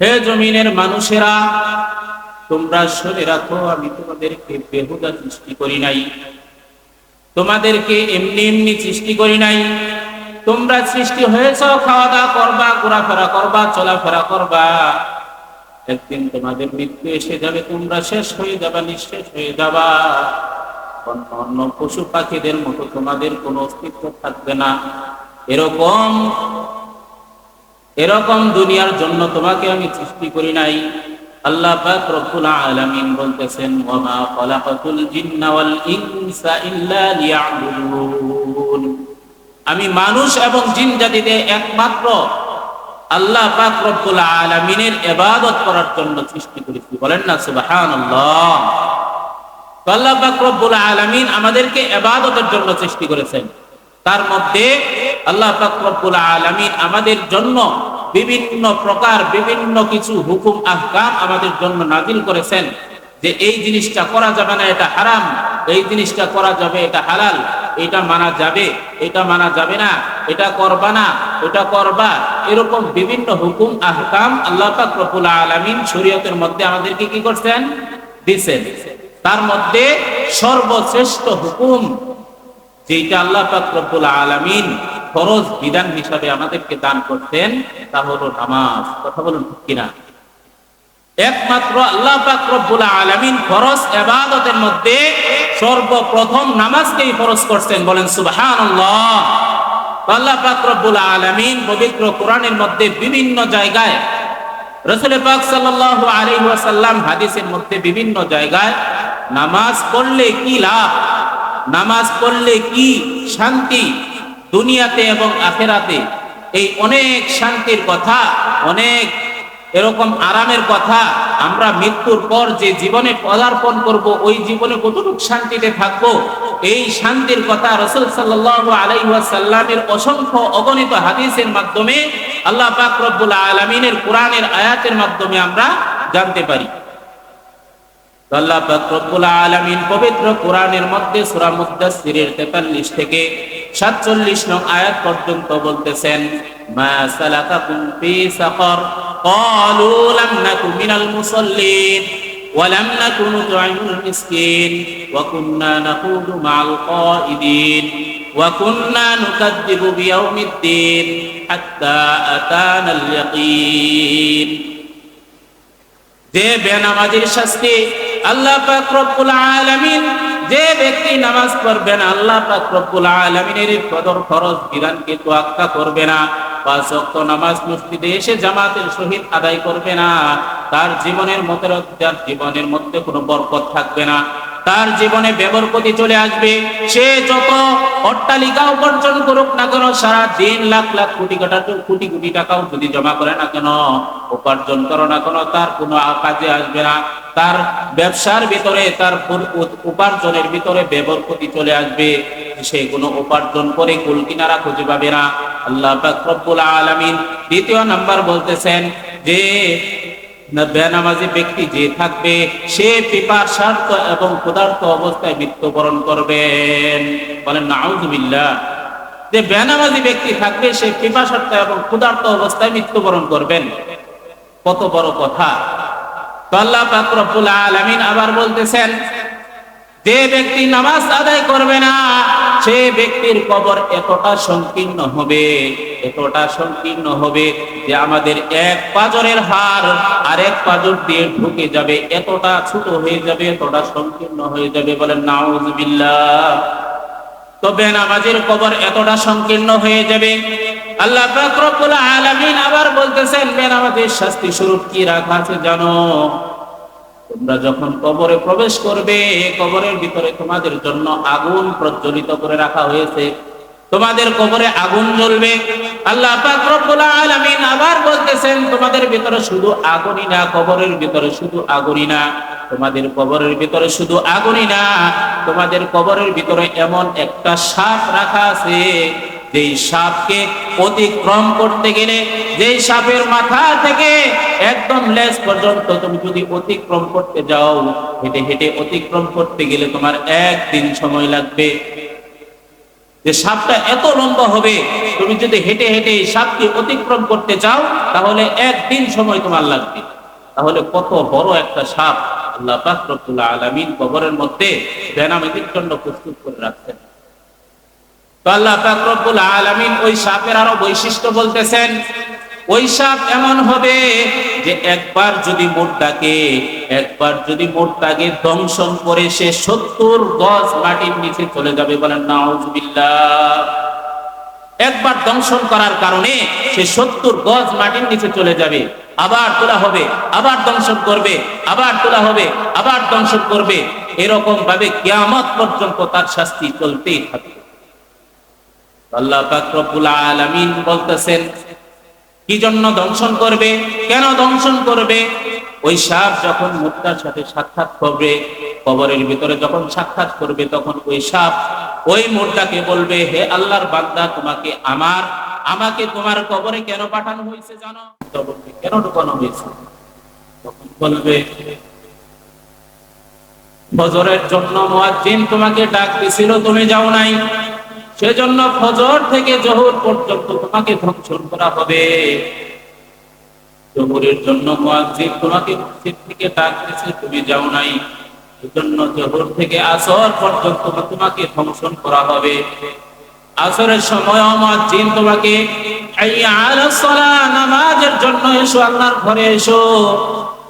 হে জমিনের মানুষেরা, তোমরা শুনে রাখো, আমি তোমাদেরকে বেহুদা সৃষ্টি করি নাই। তোমাদেরকে এমনি এমনি সৃষ্টি করি নাই। তোমরা সৃষ্টি হয়েছ খাওয়া দাওয়া করবা, ঘোরাফেরা করবা, চলাফেরা করবা। একদিন তোমাদের মৃত্যু এসে যাবে, তোমরা শেষ হয়ে যাবা, নিঃশেষ হয়ে যাবা। অন্য অন্য পশু পাখিদের মতো তোমাদের কোনো অস্তিত্ব থাকবে না। এরকম এরকম দুনিয়ার জন্য তোমাকে আমি সৃষ্টি করি নাই। আল্লাহ পাক রব্বুল আলামিন বলতেছেন ওয়া মা খালাকাতুল জিন্না ওয়াল ইনসা ইল্লা লিয়াবুদুন। আমি মানুষ এবং জিন জাতিতে একমাত্র আল্লাহ পাক রব্বুল আলামিনের ইবাদত করার জন্য সৃষ্টি করেছি। বলেন না, সুবহানাল্লাহ। আল্লাহ পাক রব্বুল আলামিন আমাদেরকে ইবাদতের জন্য সৃষ্টি করেছেন। তার মধ্যে আল্লাহ পাক রব্বুল আলামিন আমাদের জন্য বিভিন্ন প্রকার বিভিন্ন কিছু হুকুম, আহকাম আমাদের জন্য নাজিল করেছেন যে এই জিনিসটা করা যাবে না, এটা হারাম। এই জিনিসটা করা যাবে, এটা হালাল। এটা মানা যাবে, এটা মানা যাবে না। এটা করবা না এটা করবা। এরকম বিভিন্ন হুকুম, আহকাম আল্লাহ পাক রব্বুল আলামিন শরীয়তের মধ্যে আমাদেরকে কি করছেন? দিছেন। তার মধ্যে সর্বশ্রেষ্ঠ হুকুম যেটা আল্লাহ রব্বুল আলামিন ফরজ বিধান হিসাবে আমাদেরকে দান করতেন, তা হলো নামাজ। কথা বলুন কিনা? একমাত্র আল্লাহ রব্বুল আলামিন ফরজ ইবাদতের মধ্যে সর্বপ্রথম নামাজকেই ফরজ করছেন। বলেন, সুবহানাল্লাহ। আল্লাহ পাক আলামিন পবিত্র কোরআনের মধ্যে বিভিন্ন জায়গায় রাসূল পাক সাল্লাল্লাহু আলাইহি ওয়াসাল্লাম হাদিসের মধ্যে বিভিন্ন জায়গায় নামাজ পড়লে কি লাভ? নামাজ পড়লে কি শান্তি দুনিয়াতে এবং আখেরাতে? এই অনেক শান্তির কথা, অনেক এরকম আরামের কথা আমরা মৃত্যুর পর যে জীবনে পদার্পণ করব, ওই জীবনে কতটুকু শান্তিতে থাকব? এই শান্তির কথা রসুল সাল্লাল্লাহু আলাইহি ওয়াসাল্লামের অসংখ্য অগণিত হাদিসের মাধ্যমে আল্লাহ পাক রব্বুল আলামিনের কোরআনের আয়াতের মাধ্যমে আমরা জানতে পারি। আল্লাহ পাক রব্বুল আলামিন পবিত্র কোরআনের মধ্যে সূরা মুদ্দাসসিরের 43 থেকে 47 নং আয়াত পর্যন্ত বলতেছেন মা সালাকাকুম ফি সাকার قالوا لم نكن من المصلين ولم نكن نطعم المسكين وكنا نخوض مع القائدين وكنا نكذب بيوم الدين حتى أتانا اليقين যে বেনামাজির শাস্তি আল্লাহ পাক রব্বুল আলামিন যে ব্যক্তি নামাজ পড়বে না, আল্লাহ পাক রব্বুল আলামিনের কদর ফরজ বিধানকে তোয়াক্কা করবে না, পাঁচ ওয়াক্ত নামাজ মসজিদে এসে জামাতের সহিত আদায় করবে না, তার জীবনের মধ্যে তার জীবনের মধ্যে কোনো বরকত থাকবে না, তার জীবনে বেবরকতি চলে আসবে, সে যত অট্টালিকা উপার্জন করুক না কেন সারা দিন লাখ লাখ কোটি কোটা কোটি কোটি টাকাও যদি জমা করে না কেন, উপার্জন করো না কেন, তার কোনো কাজে আসবে না। তার ব্যবসার ভিতরে, তার উপার্জনের ভিতরে বেবরকতি চলে আসবে। সে কোনো উপার্জন করে কুল কিনারা খুঁজে পাবে না। আল্লাহ রব্বুল আলামিন দ্বিতীয় নাম্বার বলতেছেন যে বেনামাজি ব্যক্তি যে থাকবে, সে পিপাসার্থ এবং ক্ষুধার্ত অবস্থায় মৃত্যুবরণ করবেন। বলেন, নাউজুবিল্লাহ। যে বেনামাজি ব্যক্তি থাকবে, সে পিপাসার্থ এবং ক্ষুধার্ত অবস্থায় মৃত্যুবরণ করবেন। কত বড় কথা। তো আল্লাহ পাক আবার বলতেছেন, যে ব্যক্তি নামাজ আদায় করবে না, সে ব্যক্তির কবর এতটা সংকীর্ণ হবে, এতটা সংকীর্ণ হবে যে আমাদের এক পাজরের হার আর এক পাজর দিয়ে ঢুকে যাবে, এতটা ছোট হয়ে যাবে, এতটা সংকীর্ণ হয়ে যাবে বলেন, নাউজুবিল্লাহ। তবে নামাজের কবর এতটা সংকীর্ণ হয়ে যাবে আল্লাহ পাক আলামিন আবার বলতেছেন বেনামাজের শাস্তি স্বরূপ কি রাখা আছে জানো? তোমরা যখন কবরে প্রবেশ করবে, কবরের ভিতরে তোমাদের জন্য আগুন প্রজ্বলিত করে রাখা হয়েছে। তোমাদের কবরে আগুন জ্বলবে। আল্লাহ পাক আলামিন আবার বলতেছেন, তোমাদের ভিতরে শুধু আগুনই না, কবরের ভিতরে শুধু আগুনই না। তোমাদের কবরের ভিতরে শুধু আগুনই না, তোমাদের কবরের ভিতরে এমন একটা সাপ রাখা আছে। যেই সাপকে অতিক্রম করতে গেলে, যেই সাপের মাথা থেকে একদম লেজ পর্যন্ত তুমি যদি অতিক্রম করতে যাও, হেঁটে হেঁটে অতিক্রম করতে গেলে তোমার একদিন সময় লাগবে। যে সাপটা এত লম্বা হবে, তুমি যদি হেঁটে হেঁটে এই সাপকে অতিক্রম করতে চাও, তাহলে একদিন সময় তোমার লাগবে। তাহলে কত বড় একটা সাপ আল্লাহ পাক রব্বুল আলামিন কবরের মধ্যে বেনামিদের জন্য প্রস্তুত করে রাখছেন। তো আল্লাহ আলামিন ওই সাপের আরও বৈশিষ্ট্য বলতেছেন, ওই সাপ এমন হবে যে একবার যদি মোটটাকে একবার যদি মোটটাকে দংশন করে সে সত্তর গজ মাটির নিচে চলে যাবে বলেন একবার দংশন করার কারণে সে সত্তর গজ মাটির নিচে চলে যাবে, আবার তোলা হবে, আবার দংশন করবে, আবার তোলা হবে, আবার দংশন করবে। এরকম ভাবে কিয়ামত পর্যন্ত তার শাস্তি চলতেই থাকবে। আল্লাহ পাক রব্বুল আলামিন বলতেছেন কি জন্য দংশন করবে? কেন দংশন করবে? ওই সাপ যখন মুদ্রার সাথে সাক্ষাৎ করবে কবরের ভিতরে যখন সাক্ষাৎ করবে তখন ওই সাপ ওই মুদ্রাকে বলবে হে আল্লাহর বান্দা তোমাকে আমার আমাকে তোমার কবরে কেন পাঠানো হয়েছে জানো? বলবে, কেন ঢুকানো হয়েছে? তখন বলবে ফজরের জন্য মুয়াজ্জিন তোমাকে ডাক দিছিল তুমি যাও নাই। সেজন্য ফজর থেকে জোহর পর্যন্ত তোমাকে ধ্বংসন করা হবে। জোহরের জন্য তোমাকে থেকে ডাক দিয়েছে তুমি যাও নাই। সেজন্য থেকে আসর পর্যন্ত তোমাকে ধ্বংসন করা হবে। আসরের সময় তোমাকে নামাজের জন্য এসো ঘরে এসো।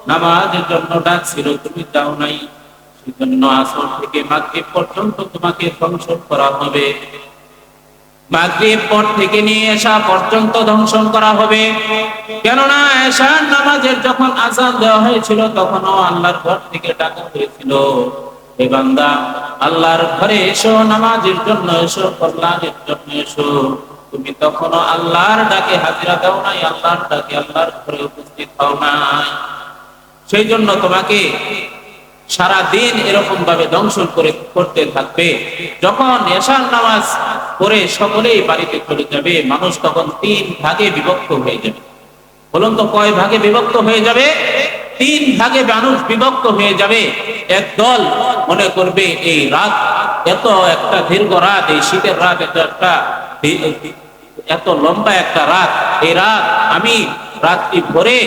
নামাজের জন্য ডাকছিল, তুমি যাও নাই। সেজন্য আসর থেকে পর্যন্ত তোমাকে ধ্বংসন করা হবে। মাগরিব পর থেকে নিয়ে এসা পর্যন্ত ধ্বংসন করা হবে। কেননা এশার নামাজের যখন আজান দেওয়া হয়েছিল, তখনও আল্লাহর ঘর থেকে ডাকা হয়েছিল। হে বান্দা, আল্লাহর ঘরে এসো, নামাজের জন্য এসো, কল্যাণের জন্য এসো। তুমি তখনও আল্লাহর ডাকে হাজিরা দাও নাই, আল্লাহর ডাকে আল্লাহর ঘরে উপস্থিত হও নাই। সেই জন্য তোমাকে সারা দিন এরকম ভাবে দংশন করে করতে থাকবে। যখন এশার নামাজ পড়ে সকলেই বাড়িতে চলে যাবে, মানুষ তখন তিন ভাগে বিভক্ত হয়ে যাবে। বলুন তো কয় ভাগে বিভক্ত হয়ে যাবে? তিন ভাগে মানুষ বিভক্ত হয়ে যাবে। এক দল মনে করবে, এই রাত এত একটা দীর্ঘ রাত, এই শীতের রাত এত একটা এত লম্বা একটা রাত, এই রাত আমি রাত্রি ভরে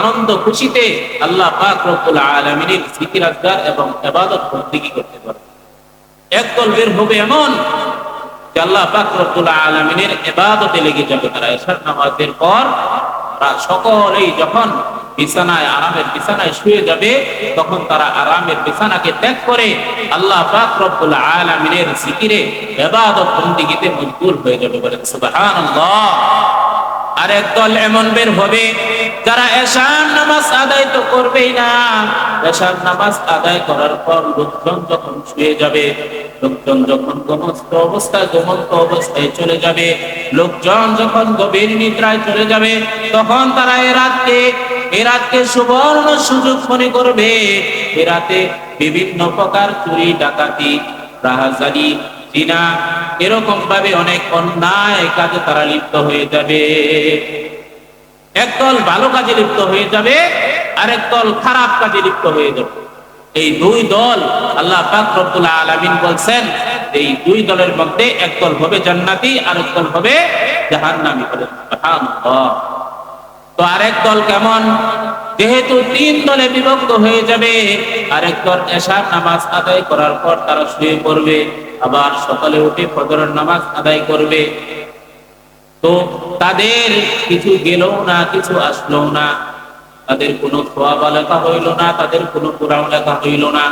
আনন্দ খুশিতে আল্লাহ পাক রব্বুল আলামিনের জিকির আজগার এবং ইবাদত বন্দেগী করতে পারবে একদল বের হবে এমন যে আল্লাহ পাক রব্বুল আলামিনের ইবাদতে লেগে যাবে। তারা এশার নামাজের পর সকলেই যখন বিছানায়, আরামের বিছানায় শুয়ে যাবে, তখন তারা আরামের বিছানাকে ত্যাগ করে আল্লাহ পাক রব্বুল আলামিনের জিকিরে ইবাদত বন্দেগীতে মজবুর হয়ে যাবে বলেন, সুবহানাল্লাহ। আর একদল এমন বের হবে, যারা এশার নামাজ আদায় তো করবেই না। এশার নামাজ আদায় করার পর লোকজন যখন শুয়ে যাবে, লোকজন যখন গমস্ত অবস্থায়, ঘুমন্ত অবস্থায় চলে যাবে, লোকজন যখন গভীর নিদ্রায় চলে যাবে, তখন তারা এ রাতকে এ রাতকে সুবর্ণ সুযোগ মনে করবে। এ রাতে বিভিন্ন প্রকার চুরি, ডাকাতি, রাহাজানি জিনা এরকম ভাবে অনেক অন্যায় কাজে তারা লিপ্ত হয়ে যাবে। একদল ভালো কাজে লিপ্ত হয়ে যাবে আর দল খারাপ কাজে লিপ্ত হয়ে যাবে। এই দুই দল, আল্লাহ রব্বুল আলামিন বলছেন, এই দুই দলের মধ্যে এক দল হবে জান্নাতি আর এক দল হবে জাহান্নামী। বলেন তো আরেক দল কেমন? যেহেতু তিন দলে বিভক্ত হয়ে যাবে, আরেক দল এশার নামাজ আদায় করার পর তারা শুয়ে পড়বে, আবার সকালে উঠে ফজরের নামাজ আদায় করবে। তো তাদের কিছু গেল না, কিছু আসলো না। তাদের কোনো সোয়াবা লেখা হইল না, তাদের কোনো কোরআন লেখা হইল না।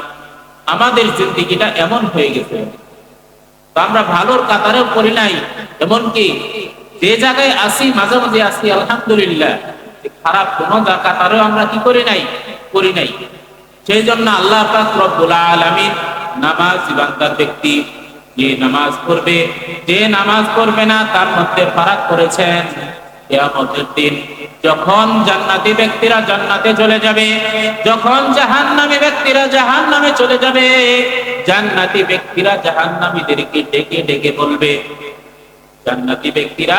আমাদের জিন্দিগিটা এমন হয়ে গেছে। আমরা ভালোর কাতারেও করি নাই, এমনকি যে জায়গায় আসি, মাঝে মাঝে আসি, আলহামদুলিল্লাহ। খারাপ কোন কাতারেও আমরা কি করি নাই? করি নাই। সেই জন্য আল্লাহ আলামিন নামাজ ব্যক্তি যে নামাজ পড়বে, যে নামাজ পড়বে না, তার মধ্যে ফারাক করেছেন। দিন যখন জান্নাতি ব্যক্তিরা জান্নাতে চলে যাবে, যখন জাহান্নামী ব্যক্তিরা জাহান্নামে চলে যাবে, জান্নাতি ব্যক্তিরা জাহান্নামীদেরকে ডেকে ডেকে বলবে জান্নাতি ব্যক্তিরা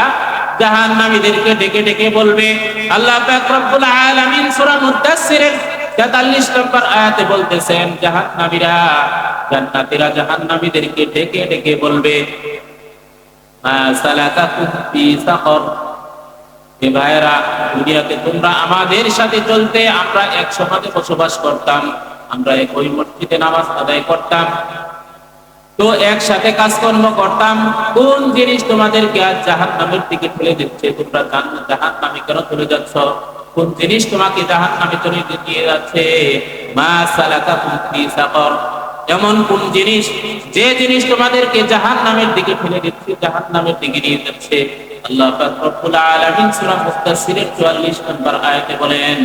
জাহান্নামীদেরকে ডেকে ডেকে বলবে, আল্লাহ পাক রব্বুল আলামিন সূরা মুদাসসিরের 43 নম্বর আয়াতে বলতেছেন, জাহান্নামীরা, জান্নাতীরা জাহান্নামীদেরকে ডেকে ডেকে বলবে, মা সালাকাকুম ফি সাকর এ ভাইয়েরা, দুনিয়াতে তোমরা আমাদের সাথে চলতে, আমরা এক সমাজে বসবাস করতাম, আমরা এক ওই মসজিদে নামাজ আদায় করতাম তো একসাথে কাজকর্ম করতাম কোন জিনিস তোমাদেরকে আজ জাহান নামের দিকে ঠেলে দিচ্ছে তোমরা জাহান নামে কেন চলে যাচ্ছ কোন জিনিস তোমাকে জাহান নামে চলে দিয়ে যাচ্ছে মা সালাকা ফি সাকর এমন কোন জিনিস যে জিনিস তোমাদেরকে জাহান নামের দিকে ঠেলে দিচ্ছে জাহান নামের দিকে নিয়ে যাচ্ছে আল্লাহ পাক রব্বুল আলামিন সূরা মুস্তাসিরের 44 নম্বর আয়াতে বলেন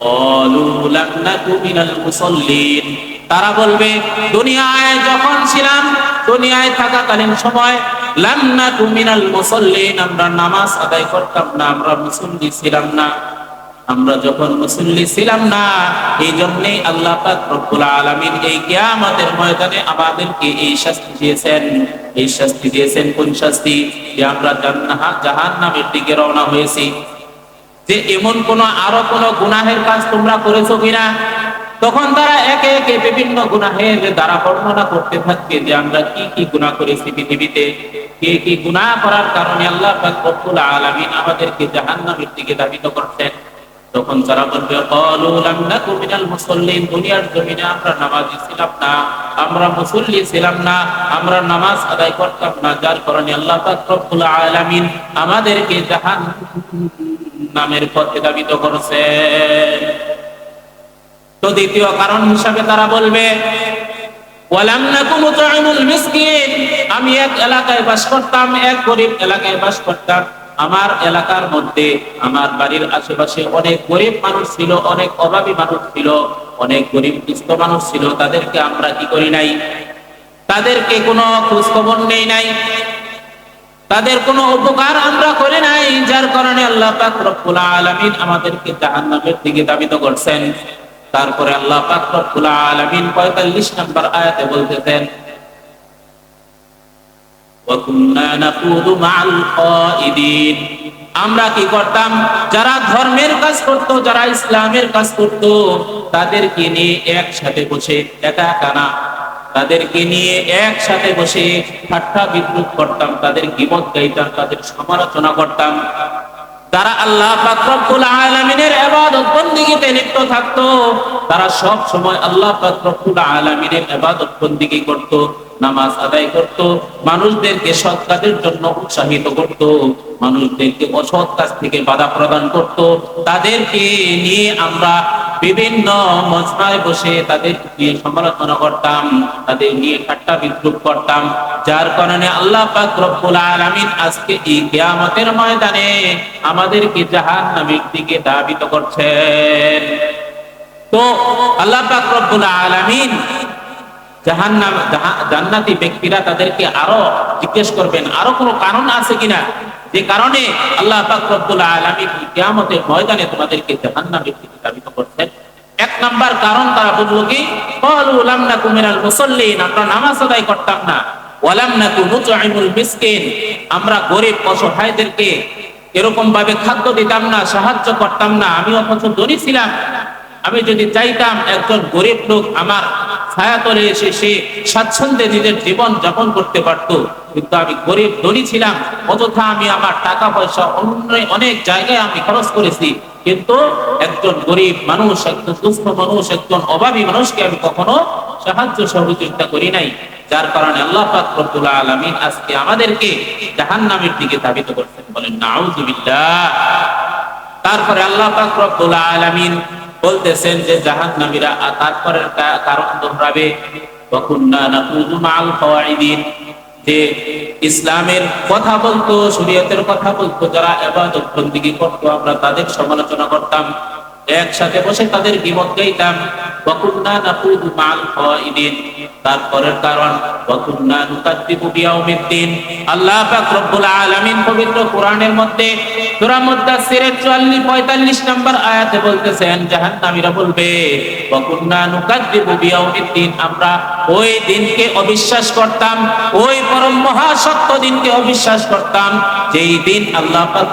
قالوا لم نك من المصلين তারা বলবে, দুনিয়ায় যখন ছিলাম, দুনিয়ায় থাকাকালীন সময়, লাম নাকু মিনাল মুসাল্লিন, আমরা নামাজ আদায় করতাম না, আমরা মুসল্লি ছিলাম না। আমরা যখন মুসল্লি ছিলাম না, এই জন্যই আল্লাহ পাক রব্বুল আলামিন এই কিয়ামতের ময়দানে আমাদেরকে এই শাস্তি দিয়েছেন। এই শাস্তি দিয়েছেন কোন শাস্তি? যে আমরা জান্নাত জাহান্নামের দিকে রওনা হয়েছি। যে এমন কোন, আরও কোন গুনাহের কাজ তোমরা করেছ কিনা? তখন তারা একে একে বিভিন্ন গুনাহের দ্বারা বর্ণনা করতে থাকবে যে আমরা কি কি গুনাহ করেছি পৃথিবীতে, কে কি গুনাহ করার কারণে আল্লাহ পাক রব্বুল আলামিন আমাদেরকে জাহান্নামের দিকে ধাবিত করছেন। তখন তারা বলবে দুনিয়ার জমিনে আমরা নামাজি ছিলাম না, আমরা মুসল্লি ছিলাম না, আমরা নামাজ আদায় করতাম না। যার কারণে আল্লাহ পাক রব্বুল আলামিন আমাদেরকে জাহান্নামের পথে দাবিত করেছেন। তো দ্বিতীয় কারণ হিসাবে তারা বলবে আমি এক এলাকায় বাস করতাম, এক গরিব এলাকায় বাস করতাম। আমার এলাকার মধ্যে, আমার বাড়ির আশেপাশে অনেক গরিব মানুষ ছিল, অনেক অভাবী মানুষ ছিল, অনেক গরিব দুস্থ মানুষ ছিল। তাদেরকে আমরা কি করি নাই? তাদেরকে কোনো খোঁজ খবর নেই নাই। তাদের কোনো উপকার আমরা করি নাই, যার কারণে আল্লাহ পাক রব্বুল আলামিন আমাদেরকে জাহান্নামের দিকে ধাবিত করছেন। তারপরে আল্লাহ আলমিন পঁয়তাল্লিশ নম্বর আয়াতে বলতেছেন আমরা কি করতাম? যারা ধর্মের কাজ করত, যারা ইসলামের কাজ করত, তাদেরকে নিয়ে একসাথে বসে একা কানা তাদেরকে নিয়ে একসাথে বসে ঠাট্টা বিদ্রুপ করতাম, তাদের গিমত গাইতাম, তাদের সমালোচনা করতাম। তারা আল্লাহ পাত্রকুল আলামিনের এবাদত বন্দিগিতে লিপ্ত থাকতো, তারা সব সময় আল্লাহ পাত্রকুল আলামিনের এবাদত বন্দিগি করত। নামাজ আদায় করত, মানুষদেরকে সৎ কাজের জন্য উৎসাহিত করত, মানুষদেরকে অসৎ কাজ থেকে বাধা প্রদান করত। তাদেরকে নিয়ে আমরা বিভিন্ন মজমায় বসে তাদের নিয়ে সমালোচনা করতাম, তাদের নিয়ে ঠাট্টা বিদ্রুপ করতাম। যার কারণে আল্লাহ পাক রব্বুল আলামিন আজকে এই কিয়ামতের ময়দানে আমাদেরকে জাহান জাহান্নামের দিকে ধাবিত করছেন। তো আল্লাহ পাক রব্বুল আলামিন জাহান্নাম জান্নাতি ব্যক্তিরা তাদেরকে আরও জিজ্ঞেস করবেন, আরও কোনো কারণ আছে কিনা? যে কারণে আল্লাহ রব্বুল ময়দানে তোমাদেরকে করছেন। এক নাম্বার কারণ তারা কি আমরা নামাজ আদায় করতাম না। আমরা গরিব অসহায়দেরকে এরকম ভাবে খাদ্য দিতাম না, সাহায্য করতাম না। আমি অথচ ধনী ছিলাম। আমি যদি চাইতাম একজন গরিব লোক আমার ছায়াতলে এসে সে স্বাচ্ছন্দ্যে নিজের জীবন যাপন করতে পারত, কিন্তু আমি গরিব ধনী ছিলাম, অযথা আমি আমার টাকা পয়সা অন্য অনেক জায়গায় আমি খরচ করেছি। কিন্তু একজন গরিব মানুষ, একজন দুস্থ মানুষ, একজন অভাবী মানুষকে আমি কখনো সাহায্য সহযোগিতা করি নাই। যার কারণে আল্লাহ পাক রব্বুল আলামিন আজকে আমাদেরকে জাহান্নামের দিকে ধাবিত করছেন। বলেন নাউযুবিল্লাহ তারপরে আল্লাহ পাক রব্বুল আলামিন বলতেছেন যে জাহান নামীরা তারপরে কারণ দোহরাবে যে ইসলামের কথা বলতো, শরীয়তের কথা বলতো, যারা এবাদত করতো, আমরা তাদের সমালোচনা করতাম, একসাথে বসে তাদের বিমত গাইতাম বকুন্না নাকুদু মাল খাওয়াইদিন তারপরের কারণ বকুন্না নুকাদ্দিবু বিয়াউমিদ্দিন। আল্লাহ পাক রব্বুল আলামিন পবিত্র কোরআনের মধ্যে সূরা মুদাসসিরের 44 45 নম্বর আয়াতে বলতেছেন জাহান্নামীরা বলবে, ওয়াকুন্না নুকাদ্দিবু বিয়াউমিদ্দিন আমরা ওই দিনকে অবিশ্বাস করতাম, ওই পরম দিনকে অবিশ্বাস করতাম, যেই দিন আল্লাহ পাক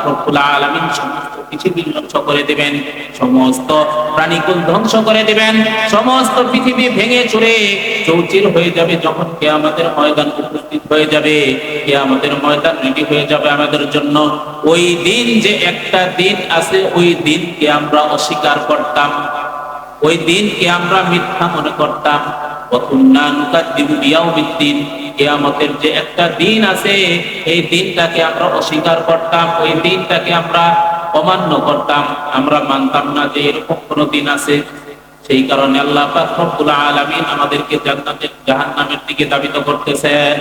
সমস্ত পৃথিবী ধ্বংস করে দেবেন। সমস্ত প্রাণীকুল ধ্বংস করে দেবেন। সমস্ত পৃথিবী ভেঙে চুরে চৌচির হয়ে যাবে যখন কে আমাদের ময়দান উপস্থিত হয়ে যাবে। কে আমাদের ময়দান রেডি হয়ে যাবে আমাদের জন্য। ওই দিন যে একটা দিন আছে, ওই দিনকে আমরা অস্বীকার করতাম। ওই দিনকে আমরা মিথ্যা মনে করতাম। যে একটা দিন আছে, এই দিনটাকে আমরা অস্বীকার করতাম। ওই দিনটাকে আমরা অমান্য করতাম। আমরা মানতাম না যে এরকম কোনো দিন আছে। সেই কারণে আল্লাহ রব্বুল আলামিন আমাদেরকে জান্নাতের, জাহান্নামের দিকে দাবিত করতেছেন।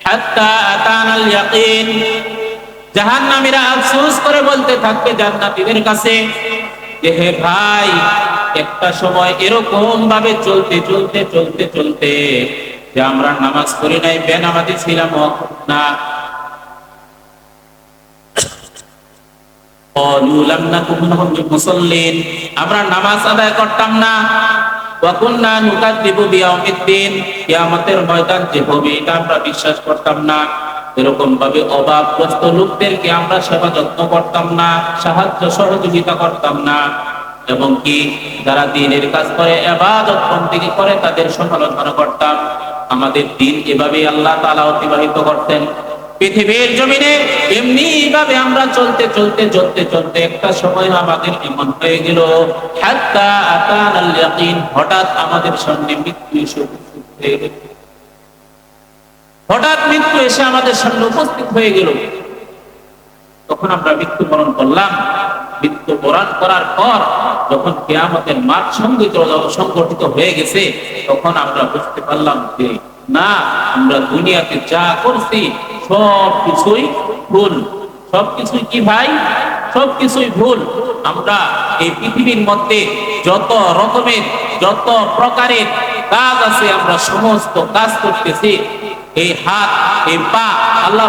হাত্তা আতানাল ইয়াকিন। জাহান্নামীরা আফসোস করে বলতে থাকবে, জান্নাতীদের কাছে যে, হে ভাই, একটা সময় এরকম ভাবে চলতে চলতে চলতে চলতে যে আমরা নামাজ পড়ি নাই, বেনামাজি ছিলাম, না আমরা নামাজ আদায় করতাম না। লোকদেরকে আমরা সেবা যত্ন করতাম না, সাহায্য সহযোগিতা করতাম না। এবং কি যারা দিনের কাজ করে করে, তাদের করতাম। আমাদের দিন এভাবে আল্লাহ অতিবাহিত করতেন। পৃথিবীর জমিনে এমনি ভাবে আমরা চলতে চলতে চলতে চলতে একটা সময় আমাদের এমন হয়ে গেল। হঠাৎ আমাদের সামনে মৃত্যু এসে হঠাৎ মৃত্যু এসে আমাদের সামনে উপস্থিত হয়ে গেল। তখন আমরা মৃত্যুবরণ করলাম। মৃত্যুবরণ করার পর যখন কেয়ামতের মাঠ সংগঠিত সংগঠিত হয়ে গেছে, তখন আমরা বুঝতে পারলাম যে, না, আমরা দুনিয়াতে যা করছি সব ভুল। সবকিছুই কি ভাই? সবকিছুই ভুল। আমরা এই পৃথিবীর মধ্যে যত রকমের, যত প্রকারের কাজ আছে, আমরা সমস্ত কাজ করতেছি। এই হাত, এই পা আল্লাহ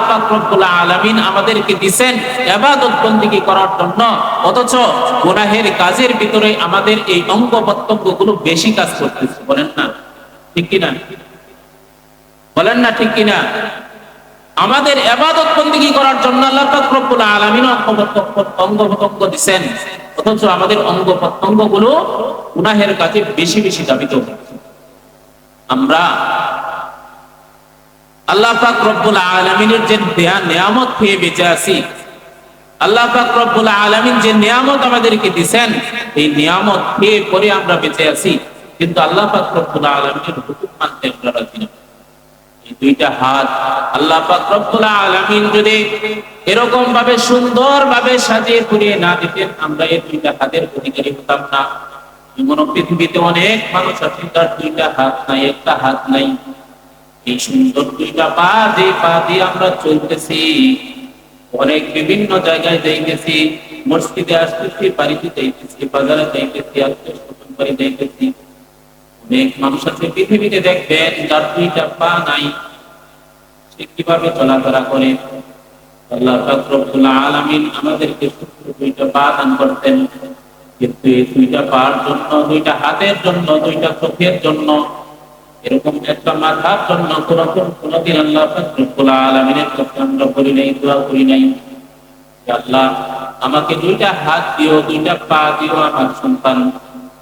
আলামিন আমাদেরকে করার জন্য। অথচ কাজের ভিতরে আমাদের এই অঙ্গ প্রত্যঙ্গগুলো বেশি কাজ করতেছে। বলেন না, ঠিক কি না বলেন না, ঠিক কিনা? আমাদের এবাদত বন্দিগি করার জন্য আল্লাহ ফাকরুল অঙ্গ প্রত্যঙ্গ দিচ্ছেন অথচ আমাদের অঙ্গ প্রত্যঙ্গগুলো গুনাহের কাছে বেশি বেশি দাবিত আমরা আল্লাহ আলমিনের যে দেয়া নিয়ামত খেয়ে বেঁচে আছি, আল্লাহ পাক আলমিন যে নিয়ামত আমাদেরকে দিচ্ছেন এই নিয়ামত খেয়ে পরে আমরা বেঁচে আছি। কিন্তু আল্লাহ পাক আলমিনের হুকুম মানতে আমরা রাজি না। দুইটা হাত। আল্লাহ আলামিন যদি এরকম ভাবে সুন্দর ভাবে সাজিয়ে পুড়িয়ে না দিতেন, আমরা এই দুইটা হাতের অধিকারী হতাম না। পৃথিবীতে অনেক মানুষ আছে, তার দুইটা হাত নাই, একটা হাত নাই। এই সুন্দর দুইটা পা যে পা দিয়ে আমরা চলতেছি, অনেক বিভিন্ন জায়গায় যাইতেছি, মসজিদে আসতেছি, বাড়িতে যাইতেছি, বাজারে যাইতেছি, আত্মীয় স্বজন যাইতেছি। অনেক মানুষ আছে পৃথিবীতে দেখবেন, যার দুইটা পা নাই কীভাবে চলাফেরা করে। দোয়া করি নাই। আল্লাহ, আমাকে দুইটা হাত দিও, দুইটা পা দিও আমার সন্তান।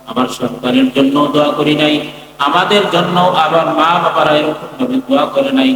আমার সন্তানের জন্য দোয়া করি নাই। আমাদের জন্য আবার মা বাবারা এরকম ভাবে দোয়া করে নাই।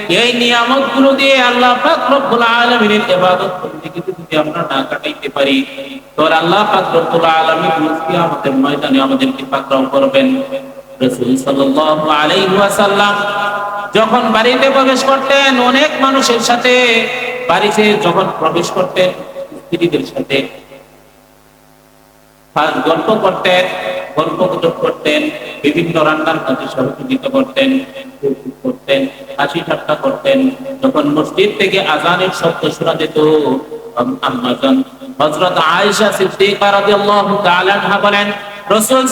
এই নিয়ামতগুলো দিয়ে আল্লাহ পাক রব্বুল আলামিনের ইবাদত যদি আমরা না কাটাইতে পারি, তাহলে আল্লাহ পাক রব্বুল আলামিন কিয়ামতের ময়দানে আমাদেরকে পাকড়াও করবেন। যখন বাড়িতে প্রবেশ করতেন, অনেক মানুষের সাথে বাড়িতে যখন প্রবেশ করতেন, স্ত্রীদের সাথে গল্প করতেন গল্প গুজব করতেন, বিভিন্ন রান্নার কাজে সহযোগিতা করতেন করতেন, হাসি ঠাট্টা করতেন। যখন মসজিদ থেকে আজানের শব্দ শোনা যেত বলেন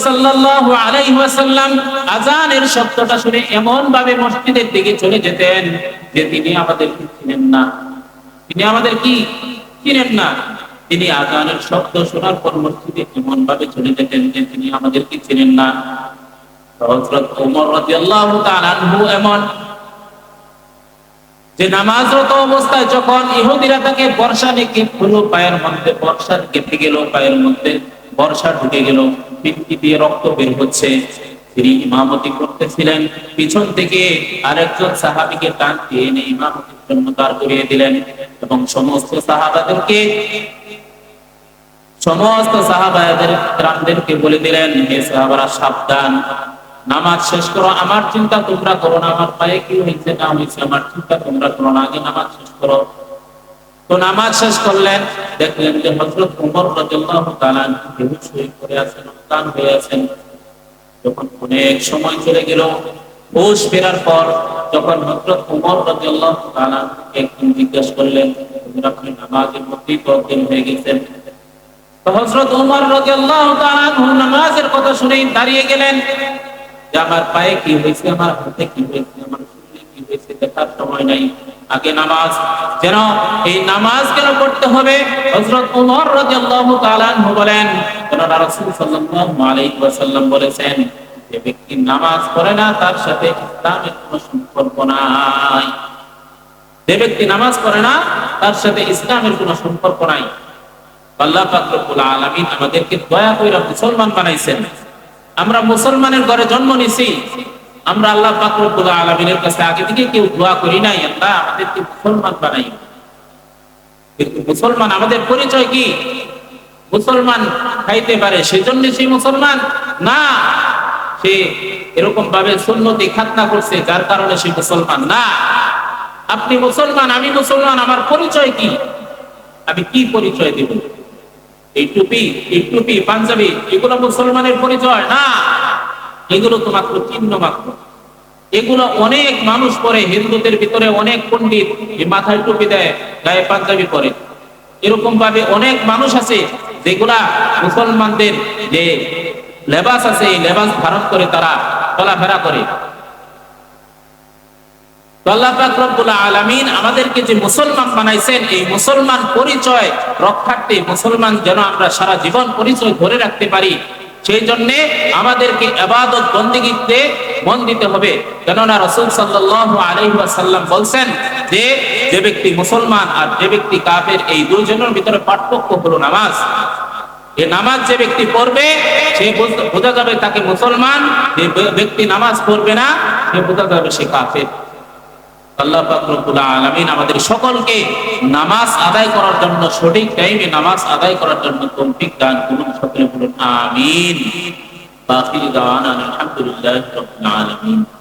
সাল্লাল্লাহু আলাইহি ওয়াসাল্লাম আজানের শব্দটা শুনে এমন ভাবে মসজিদের দিকে চলে যেতেন যে তিনি আমাদের চিনেন না? তিনি আমাদের কি চিনেন না? তিনি আজানের শব্দ শোনার পর মসজিদে এমন ভাবে চলে যেতেন যে তিনি আমাদেরকে চিনেন না। ঢুকে দিয়ে রক্ত বের হচ্ছে। তিনি ইমামতি করতেছিলেন, পিছন থেকে আরেকজন সাহাবিকে টান দিয়ে এনে ইমামতির জন্য দাঁড় করিয়ে দিলেন এবং সমস্ত সাহাবাদেরকে সমস্ত সাহাবাদের রামদেরকে বলে দিলেন, হে সাহাবারা, সাবধান। নামাজ শেষ করো, আমার চিন্তা তোমরা করো না, আমার পায়ে কি হয়েছে না হয়েছে, আমার চিন্তা তোমরা করো না, আগে নামাজ শেষ করো। তো নামাজ শেষ করলেন, দেখলেন যে কান হয়ে আছেন যখন অনেক সময় চলে গেল, হুশ ফেরার পর যখন হযরত ওমর রাদিয়াল্লাহু একদিন জিজ্ঞাসা করলেন নামাজের মধ্যেই হয়ে গেছেন? তো হযরত ওমর রাদিয়াল্লাহু তাআলা নামাজের কথা শুনেই দাঁড়িয়ে গেলেন। যে আমার পায়ে কি হয়েছে, আমার হাতে কি হয়েছে, আমার শরীরে কি হয়েছে দেখার সময় নাই। আগে নামাজ, যেন এই নামাজ কেন হবে। হযরত ওমর রাদিয়াল্লাহু তাআলা বলেন রাসূল সাল্লাল্লাহু আলাইহি ওয়াসাল্লাম বলেছেন, যে ব্যক্তি নামাজ পড়ে না, তার সাথে ইসলামের কোনো সম্পর্ক নাই। যে ব্যক্তি নামাজ পড়ে না, তার সাথে ইসলামের কোনো সম্পর্ক নাই। আল্লাহ আমাদেরকে দয়া মুসলমান বানাইছেন। আমরা মুসলমানের ঘরে জন্ম নিছি। আমরা আল্লাহ পাক রব্বুল আলামিনের কাছে আগে থেকে কেউ দোয়া করি নাই, আল্লাহ আমাদেরকে মুসলমান বানাই। কিন্তু মুসলমান আমাদের পরিচয় কি? মুসলমান খাইতে পারে, সেজন্য সে মুসলমান না। সে এরকম ভাবে সুন্নতি খাতনা করছে, যার কারণে সে মুসলমান না। আপনি মুসলমান, আমি মুসলমান, আমার পরিচয় কি? আমি কি পরিচয় দেব? এই টুপি এই টুপি, পাঞ্জাবি, এগুলো মুসলমানের পরিচয়, না। এগুলো তো মাত্র চিহ্ন মাত্র। এগুলো অনেক মানুষ পরে, হিন্দুদের ভিতরে অনেক পণ্ডিত মাথায় টুপি দেয়, গায়ে পাঞ্জাবি পরে। এরকম ভাবে অনেক মানুষ আছে, যেগুলা মুসলমানদের যে লেবাস আছে, এই লেবাস ধারণ করে তারা চলাফেরা করে। আল্লাহ আমাদেরকে যে মুসলমান এই মুসলমান পরিচয় মুসলমান যেন আমরা সারা জীবন পরিচয় ধরে রাখতে পারি। সেই জন্য আমাদেরকে দিতে হবে। কেননা বলছেন যে যে ব্যক্তি মুসলমান আর যে ব্যক্তি কাফের, এই দুজনের ভিতরে পার্থক্য হলো নামাজ। যে নামাজ যে ব্যক্তি পড়বে, সে বোঝা যাবে তাকে মুসলমান, যে ব্যক্তি নামাজ পড়বে না, সে বোঝা যাবে সে কাফের। আল্লাহ পাক আলমিন আমাদের সকলকে নামাজ আদায় করার জন্য সঠিক টাইমে নামাজ আদায় করার জন্য তৌফিক দান করুন, সকলে বলুন, আমিন। বাকি দান আলহামদুলিল্লাহ আলামিন।